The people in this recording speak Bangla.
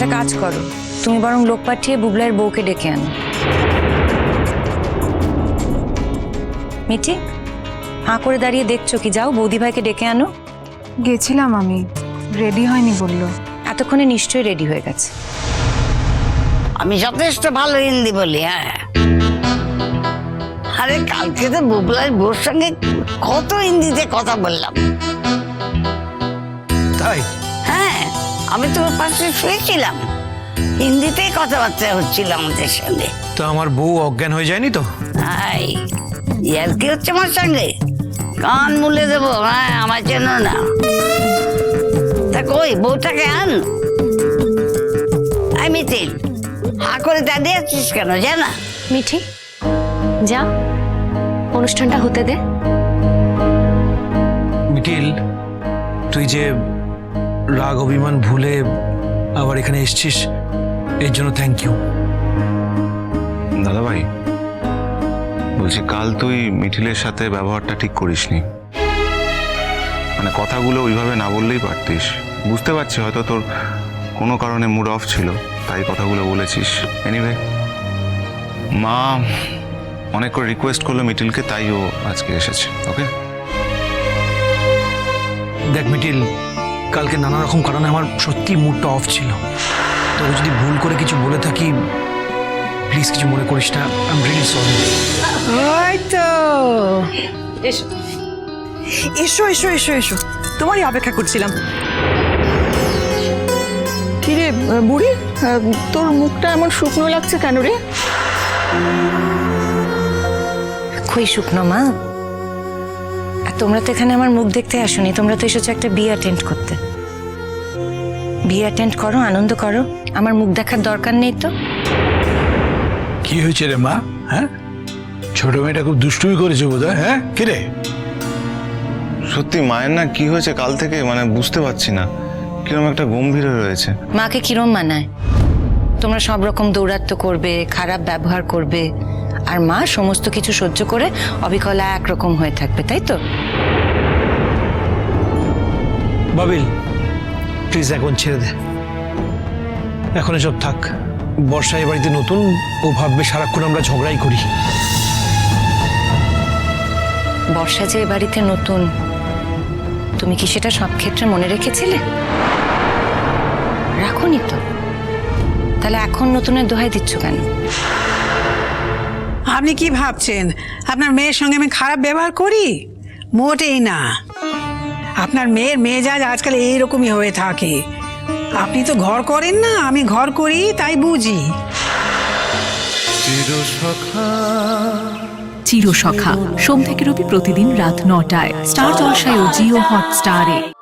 একটা কাজ করো। তুমি বরং লোক পাঠিয়ে বুবলার বউকে ডেকে আনো। মিঠি হাঁ করে দাঁড়িয়ে দেখছ কি? যাও বৌদি ভাইকে ডেকে আনো। গেছিলাম আমি। রেডি হয়নি বলল। এতক্ষণে নিশ্চয়ই রেডি হয়ে গেছে। আমি যথেষ্ট ভালো হিন্দি বলি হ্যাঁ। আরে কালকে তো বুবলাই বোর সঙ্গে কত হিন্দিতে কথা বললাম। তাই? আমি তো ওর পাশে শুয়েছিলাম। হিন্দিতেই কথাবার্তা হচ্ছিল আমাদের সঙ্গে। তো আমার বউ অজ্ঞান হয়ে যায়নি তো? হাই ইয়ার কি হচ্ছে আমার সঙ্গে? কান মুলে দেবো হ্যাঁ আমার জন্য না। তা কই বউটাকে আন। আই মিতিল হা করে দাঁড়িয়ে আছিস কেন জানা? মিঠি যা অনুষ্ঠানটা হতে দে। মিটিল তুই যে রাগ অভিমান ভুলে আবার এখানে এসছিস এর জন্য থ্যাংক ইউ দাদা ভাই বলছি কাল তুই মিঠিলের সাথে ব্যবহারটা ঠিক করিসনি। মানে কথাগুলো ওইভাবে না বললেই পারতিস। বুঝতে পারছি হয়তো তোর কোনো কারণে মুড অফ ছিল তাই কথাগুলো বলেছিস। এনিওয়ে মা অনেক করে রিকোয়েস্ট করল মিটিলকে তাই ও আজকে এসেছে ওকে দেখ মিটিল কালকে নানা রকম কারণে আমার সত্যি মুডটা অফ ছিল। তোকে যদি ভুল করে কিছু বলে থাকি প্লিজ কিছু মনে করিস না আই এম রিয়েলি সরি তো। এসো। এসো এসো এসো তোমারই অপেক্ষা করছিলাম। কিরে বুড়ি তোর মুখটা এমন শুকনো লাগছে কেন রে? খুই শুকনো মা। তোমরা তো এখানে আমার মুখ দেখতে আসোনি। তোমরা তো এসেছ একটা বিয়ে অ্যাটেন্ড করতে। বিয়ে অ্যাটেন্ড করো আনন্দ করো। আমার মুখ দেখার দরকার নেই তো। কি হয়েছে রে মা? হ্যাঁ? ছোট মেয়েটা খুব দুষ্টুমি করেছে বোধ হয়? হ্যাঁ কিরে সত্যি মায়ের না কি হয়েছে কাল থেকে? মানে বুঝতে পারছি না। কীরকম একটা গম্ভীর হয়ে রয়েছে। মাকে কিরম মানায়? তোমরা সব রকম দৌরাত্ম্য করবে খারাপ ব্যবহার করবে। আর মা সমস্ত কিছু সহ্য করে অবিকলা একরকম হয়ে থাকবে তাই তো? বাবিল প্লিজ এখন ছেড়ে দে। এখন এসব থাক। বর্ষা এ বাড়িতে নতুন ও ভাববে সারাক্ষণ আমরা ঝগড়াই করি। বর্ষা যে এ বাড়িতে নতুন তুমি কি সেটা সব ক্ষেত্রে মনে রেখেছিলে? রাখোনি তো। তাহলে এখন নতুনের দোহাই দিচ্ছ কেন? আপনি কি ভাবছেন? আপনার মেয়ের সঙ্গে আমি খারাপ ব্যবহার করি? মোটেই না। আপনার মেয়ের মেজাজ আজকাল এইরকমই হয়ে থাকে। আপনি তো ঘর করেন না আমি ঘর করি তাই বুঝি। চিরসখা। সোম থেকে রবি প্রতিদিন রাত নটায়। স্টার জলসায় ও জিও হটস্টারে।